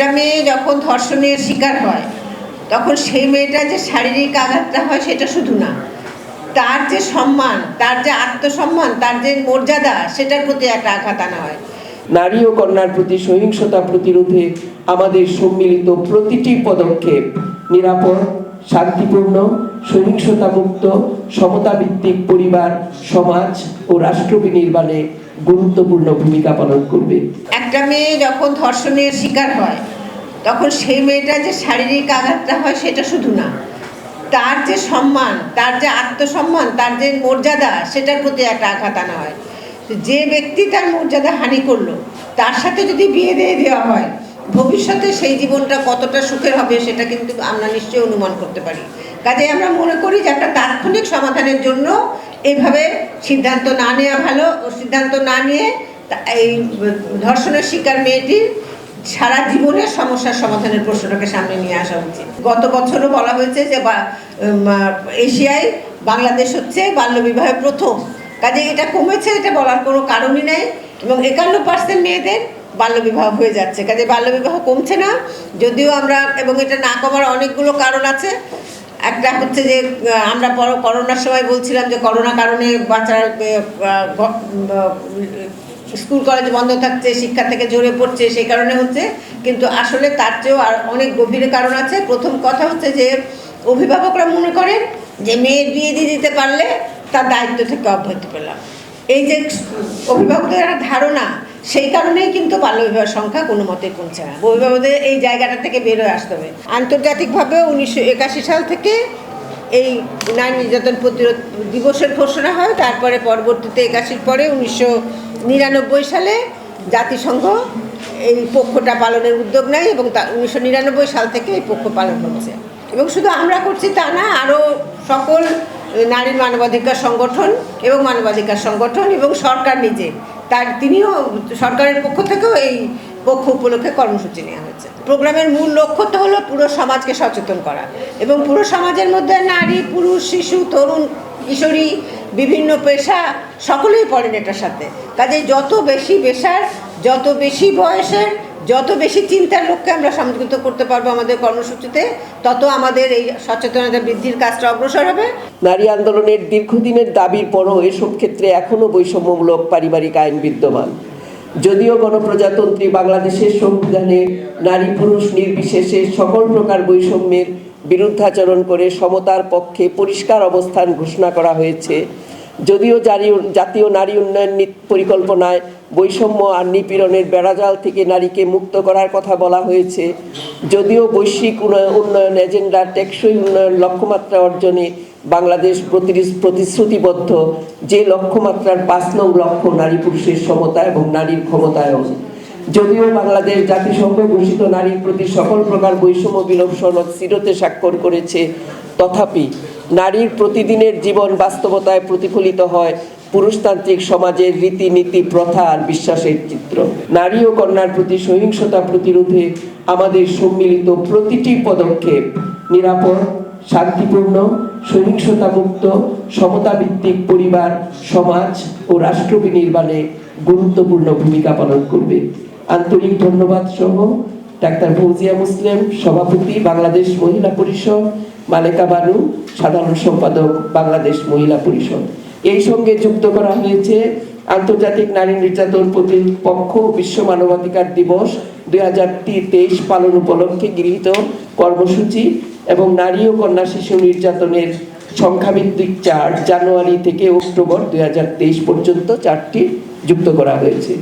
একটা মেয়ে যখন ধর্ষণের শিকার হয়, তখন সেই মেয়েটা যে শারীরিক আঘাতটা হয় সেটা শুধু না, তার যে সম্মান, তার যে আত্মসম্মান, তার যে মর্যাদা, সেটার প্রতি একটা আঘাত আনা হয়। নারী ও কন্যার প্রতি সহিংসতা প্রতিরোধে আমাদের সম্মিলিত প্রতিটি পদক্ষেপ নিরাপদ, শান্তিপূর্ণ সহিংসতা মুক্ত সমতাভিত্তিক পরিবার, সমাজ ও রাষ্ট্র বিনির্মাণে গুরুত্বপূর্ণ ভূমিকা পালন করবে। একটা মেয়ে যখন ধর্ষণের শিকার হয়, তখন সেই মেয়েটা যে শারীরিক আঘাতটা হয় সেটা শুধু না, তার যে সম্মান, তার যে আত্মসম্মান, তার যে মর্যাদা, সেটার প্রতি একটা আঘাত আনা হয়। যে ব্যক্তি তার মর্যাদা হানি করল, তার সাথে যদি বিয়ে দিয়ে দেওয়া হয় ভবিষ্যতে সেই জীবনটা কতটা সুখের হবে সেটা কিন্তু আমরা নিশ্চয়ই অনুমান করতে পারি। কাজে আমরা মনে করি যে একটা তাৎক্ষণিক সমাধানের জন্য এইভাবে সিদ্ধান্ত না নেওয়া ভালো সিদ্ধান্ত না নিয়ে এই ধর্ষণের শিকার মেয়েটির সারা জীবনের সমস্যার সমাধানের প্রশ্নটাকে সামনে নিয়ে আসা উচিত। গত বছরও বলা হয়েছে যে এশিয়ায় বাংলাদেশ হচ্ছে বাল্যবিবাহের প্রথম। কাজে এটা কমেছে, এটা বলার কোনো কারণই নেই এবং একান্ন পার্সেন্ট মেয়েদের বাল্যবিবাহ হয়ে যাচ্ছে। কাজে বাল্যবিবাহ কমছে না, যদিও আমরা, এবং এটা না কমার অনেকগুলো কারণ আছে। একটা হচ্ছে যে আমরা পর, করোনার সময় বলছিলাম যে, করোনা কারণে বাচ্চারা স্কুল, কলেজ বন্ধ থাকছে, শিক্ষা থেকে ঝরে পড়ছে, সেই কারণে হচ্ছে। কিন্তু আসলে তার চেয়েও আর অনেক গভীর কারণ আছে। প্রথম কথা হচ্ছে যে, অভিভাবকরা মনে করেন যে, মেয়ের বিয়ে দিয়ে দিতে পারলে তার দায়িত্ব থেকে অব্যাহতি পেলাম। এই যে অভিভাবকদের একটা ধারণা সেই কারণেই কিন্তু বাল্যবিবাহের সংখ্যা কোনো মতে কমছে না। অভিভাবকদের এই জায়গাটা থেকে বের হয়ে আসতে হবে। আন্তর্জাতিকভাবে উনিশশো একাশি সাল থেকে এই নারী নির্যাতন প্রতিরোধ দিবসের ঘোষণা হয়। তারপরে পরবর্তীতে একাশির পরে উনিশশো নিরানব্বই সালে জাতিসংঘ এই পক্ষটা পালনের উদ্যোগ নেয় এবং তা উনিশশো নিরানব্বই সাল থেকে এই পক্ষ পালন হচ্ছে। এবং শুধু আমরা করছি তা না, আরও সকল নারীর মানবাধিকার সংগঠন এবং মানবাধিকার সংগঠন এবং সরকার নিজে তার তিনিও সরকারের পক্ষ থেকেও এই পক্ষ উপলক্ষে কর্মসূচি নেওয়া হয়েছে। প্রোগ্রামের মূল লক্ষ্য তো হলো পুরো সমাজকে সচেতন করা এবং পুরো সমাজের মধ্যে নারী, পুরুষ, শিশু, তরুণ, কিশোরী, বিভিন্ন পেশা সকলেই পড়েন এটার সাথে। কাজে যত বেশি পেশার যত বেশি বয়সের যত বেশি চিন্তার লোককে আমরা সংযুক্ত করতে পারব আমাদের কর্মসূচিতে, তত আমাদের এই সচেতনতা বৃদ্ধির কাজটা অগ্রসর হবে। নারী আন্দোলনের দীর্ঘদিনের দাবির পরও এসব ক্ষেত্রে এখনও বৈষম্যমূলক পারিবারিক আইন বিদ্যমান। যদিও গণপ্রজাতন্ত্রী বাংলাদেশের সংবিধানে নারী পুরুষ নির্বিশেষে সকল প্রকার বৈষম্যের বিরুদ্ধাচরণ করে সমতার পক্ষে পরিষ্কার অবস্থান ঘোষণা করা হয়েছে, যদিও জাতীয় নারী উন্নয়ন পরিকল্পনায় বৈষম্য আর নিপীড়নের বেড়াজাল থেকে নারীকে মুক্ত করার কথা বলা হয়েছে। যদিও বৈশ্বিক উন্নয়ন এজেন্ডার টেকসই উন্নয়ন লক্ষ্যমাত্রা অর্জনে বাংলাদেশ প্রতিশ্রুতিবদ্ধ, যে লক্ষ্যমাত্রার পাঁচ নং লক্ষ্য নারী পুরুষের সমতা এবং নারীর ক্ষমতায়ন। যদিও বাংলাদেশ জাতিসংঘ ঘোষিত নারীর প্রতি সকল প্রকার বৈষম্য বিলোপ সনদ সিরতে স্বাক্ষর করেছে, তথাপি নারীর প্রতিদিনের জীবন বাস্তবতায় প্রতিফলিত হয় পুরুষতান্ত্রিক সমাজের রীতিনীতি, প্রথা আর বিশ্বাসের চিত্র। নারী ও কন্যার প্রতি সহিংসতা প্রতিরোধে আমাদের সম্মিলিত প্রতিটি পদক্ষেপ নিরাপদ, শান্তিপূর্ণ সহিংসতা মুক্ত সমতাভিত্তিক পরিবার, সমাজ ও রাষ্ট্র বিনির্মাণে গুরুত্বপূর্ণ ভূমিকা পালন করবে। আন্তরিক ধন্যবাদ সহ ডাক্তার ফৌজিয়া মুসলিম, সভাপতি, বাংলাদেশ মহিলা পরিষদ, মালেকা বানু, সাধারণ সম্পাদক, বাংলাদেশ মহিলা পরিষদ। এই সঙ্গে যুক্ত করা হয়েছে আন্তর্জাতিক নারী নির্যাতন প্রতিপক্ষ বিশ্ব মানবাধিকার দিবস দুই হাজার তেইশ পালন উপলক্ষে গৃহীত কর্মসূচি এবং নারী ও কন্যা শিশু নির্যাতনের সংখ্যাভিত্তিক চার্ট জানুয়ারি থেকে অক্টোবর দুই হাজার তেইশ পর্যন্ত চারটি যুক্ত করা হয়েছে।